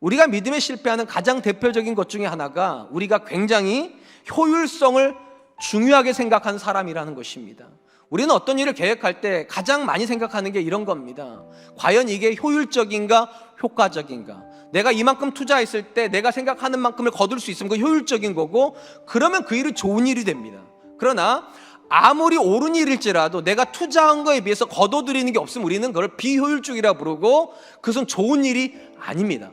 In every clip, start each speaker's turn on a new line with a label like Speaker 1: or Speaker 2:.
Speaker 1: 우리가 믿음에 실패하는 가장 대표적인 것 중에 하나가 우리가 굉장히 효율성을 중요하게 생각하는 사람이라는 것입니다. 우리는 어떤 일을 계획할 때 가장 많이 생각하는 게 이런 겁니다. 과연 이게 효율적인가, 효과적인가? 내가 이만큼 투자했을 때 내가 생각하는 만큼을 거둘 수 있으면 그 효율적인 거고, 그러면 그 일은 좋은 일이 됩니다. 그러나 아무리 옳은 일일지라도 내가 투자한 거에 비해서 거둬들이는 게 없으면 우리는 그걸 비효율적이라 부르고 그것은 좋은 일이 아닙니다.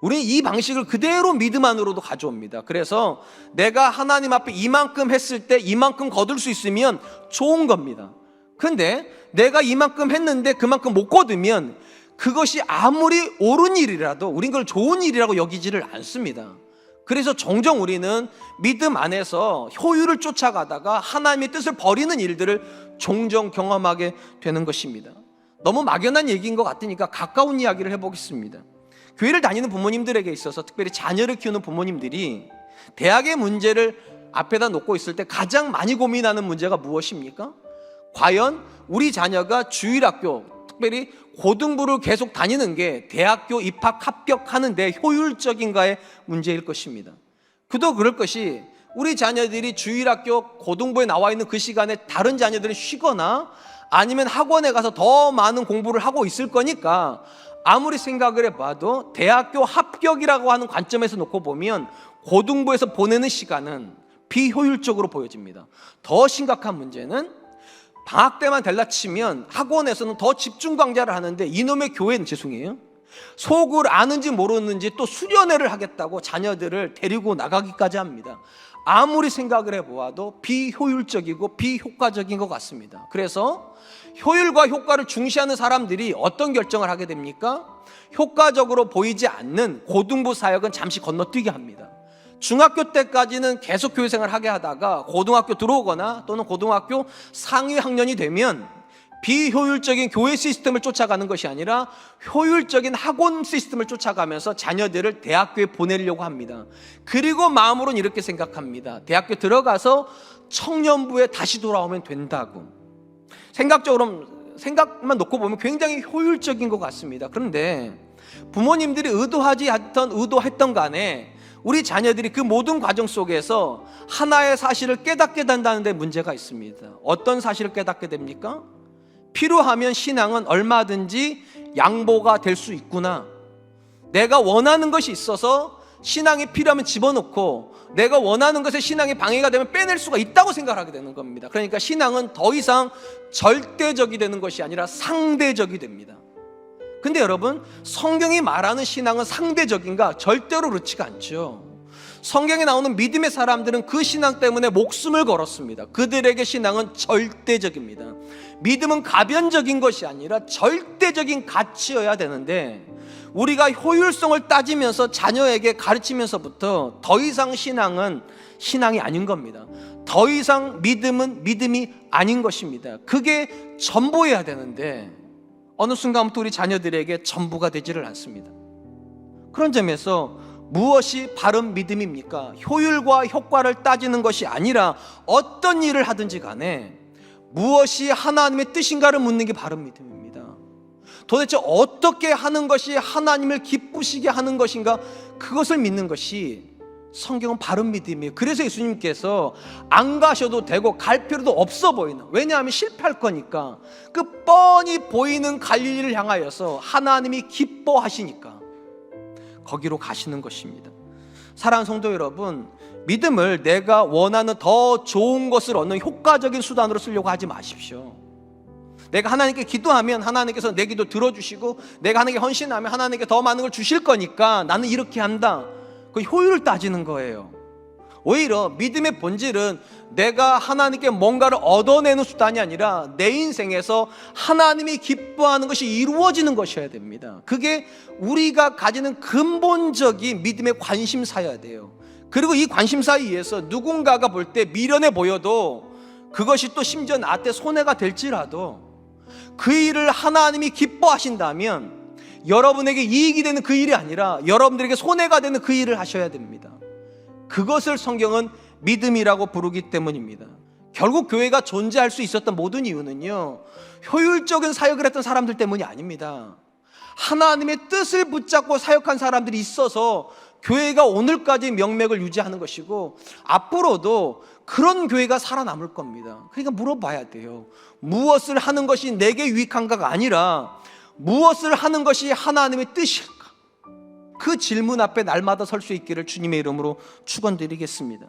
Speaker 1: 우리는 이 방식을 그대로 믿음 안으로도 가져옵니다. 그래서 내가 하나님 앞에 이만큼 했을 때 이만큼 거둘 수 있으면 좋은 겁니다. 근데 내가 이만큼 했는데 그만큼 못 거두면 그것이 아무리 옳은 일이라도 우린 그걸 좋은 일이라고 여기지를 않습니다. 그래서 종종 우리는 믿음 안에서 효율을 쫓아가다가 하나님의 뜻을 버리는 일들을 종종 경험하게 되는 것입니다. 너무 막연한 얘기인 것 같으니까 가까운 이야기를 해보겠습니다. 교회를 다니는 부모님들에게 있어서 특별히 자녀를 키우는 부모님들이 대학의 문제를 앞에다 놓고 있을 때 가장 많이 고민하는 문제가 무엇입니까? 과연 우리 자녀가 주일학교, 특별히 고등부를 계속 다니는 게 대학교 입학 합격하는데 효율적인가의 문제일 것입니다. 그도 그럴 것이 우리 자녀들이 주일학교 고등부에 나와 있는 그 시간에 다른 자녀들은 쉬거나 아니면 학원에 가서 더 많은 공부를 하고 있을 거니까 아무리 생각을 해봐도 대학교 합격이라고 하는 관점에서 놓고 보면 고등부에서 보내는 시간은 비효율적으로 보여집니다. 더 심각한 문제는 방학 때만 될라 치면 학원에서는 더 집중 강좌를 하는데 이놈의 교회는 죄송해요. 속을 아는지 모르는지 또 수련회를 하겠다고 자녀들을 데리고 나가기까지 합니다. 아무리 생각을 해보아도 비효율적이고 비효과적인 것 같습니다. 그래서 효율과 효과를 중시하는 사람들이 어떤 결정을 하게 됩니까? 효과적으로 보이지 않는 고등부 사역은 잠시 건너뛰게 합니다. 중학교 때까지는 계속 교회 생활을 하게 하다가 고등학교 들어오거나 또는 고등학교 상위 학년이 되면 비효율적인 교회 시스템을 쫓아가는 것이 아니라 효율적인 학원 시스템을 쫓아가면서 자녀들을 대학교에 보내려고 합니다. 그리고 마음으로는 이렇게 생각합니다. 대학교 들어가서 청년부에 다시 돌아오면 된다고. 생각적으로 생각만 놓고 보면 굉장히 효율적인 것 같습니다. 그런데 부모님들이 의도하지 않던 의도했던 간에 우리 자녀들이 그 모든 과정 속에서 하나의 사실을 깨닫게 된다는 데 문제가 있습니다. 어떤 사실을 깨닫게 됩니까? 필요하면 신앙은 얼마든지 양보가 될 수 있구나. 내가 원하는 것이 있어서 신앙이 필요하면 집어넣고 내가 원하는 것에 신앙이 방해가 되면 빼낼 수가 있다고 생각하게 되는 겁니다. 그러니까 신앙은 더 이상 절대적이 되는 것이 아니라 상대적이 됩니다. 근데 여러분, 성경이 말하는 신앙은 상대적인가? 절대로 그렇지가 않죠. 성경에 나오는 믿음의 사람들은 그 신앙 때문에 목숨을 걸었습니다. 그들에게 신앙은 절대적입니다. 믿음은 가변적인 것이 아니라 절대적인 가치여야 되는데 우리가 효율성을 따지면서 자녀에게 가르치면서부터 더 이상 신앙은 신앙이 아닌 겁니다. 더 이상 믿음은 믿음이 아닌 것입니다. 그게 전부여야 되는데 어느 순간부터 우리 자녀들에게 전부가 되지를 않습니다. 그런 점에서 무엇이 바른 믿음입니까? 효율과 효과를 따지는 것이 아니라 어떤 일을 하든지 간에 무엇이 하나님의 뜻인가를 묻는 게 바른 믿음입니다. 도대체 어떻게 하는 것이 하나님을 기쁘시게 하는 것인가? 그것을 믿는 것이 성경은 바른 믿음이에요. 그래서 예수님께서 안 가셔도 되고 갈 필요도 없어 보이는. 왜냐하면 실패할 거니까. 그 뻔히 보이는 갈릴리를 향하여서 하나님이 기뻐하시니까 거기로 가시는 것입니다. 사랑하는 성도 여러분, 믿음을 내가 원하는 더 좋은 것을 얻는 효과적인 수단으로 쓰려고 하지 마십시오. 내가 하나님께 기도하면 하나님께서 내 기도 들어주시고 내가 하나님께 헌신하면 하나님께 더 많은 걸 주실 거니까 나는 이렇게 한다. 그 효율을 따지는 거예요. 오히려 믿음의 본질은 내가 하나님께 뭔가를 얻어내는 수단이 아니라 내 인생에서 하나님이 기뻐하는 것이 이루어지는 것이어야 됩니다. 그게 우리가 가지는 근본적인 믿음의 관심사여야 돼요. 그리고 이 관심사에 의해서 누군가가 볼 때 미련해 보여도 그것이 또 심지어 나한테 손해가 될지라도 그 일을 하나님이 기뻐하신다면 여러분에게 이익이 되는 그 일이 아니라 여러분들에게 손해가 되는 그 일을 하셔야 됩니다. 그것을 성경은 믿음이라고 부르기 때문입니다. 결국 교회가 존재할 수 있었던 모든 이유는요, 효율적인 사역을 했던 사람들 때문이 아닙니다. 하나님의 뜻을 붙잡고 사역한 사람들이 있어서 교회가 오늘까지 명맥을 유지하는 것이고 앞으로도 그런 교회가 살아남을 겁니다. 그러니까 물어봐야 돼요. 무엇을 하는 것이 내게 유익한가가 아니라 무엇을 하는 것이 하나님의 뜻일까? 그 질문 앞에 날마다 설 수 있기를 주님의 이름으로 축원드리겠습니다.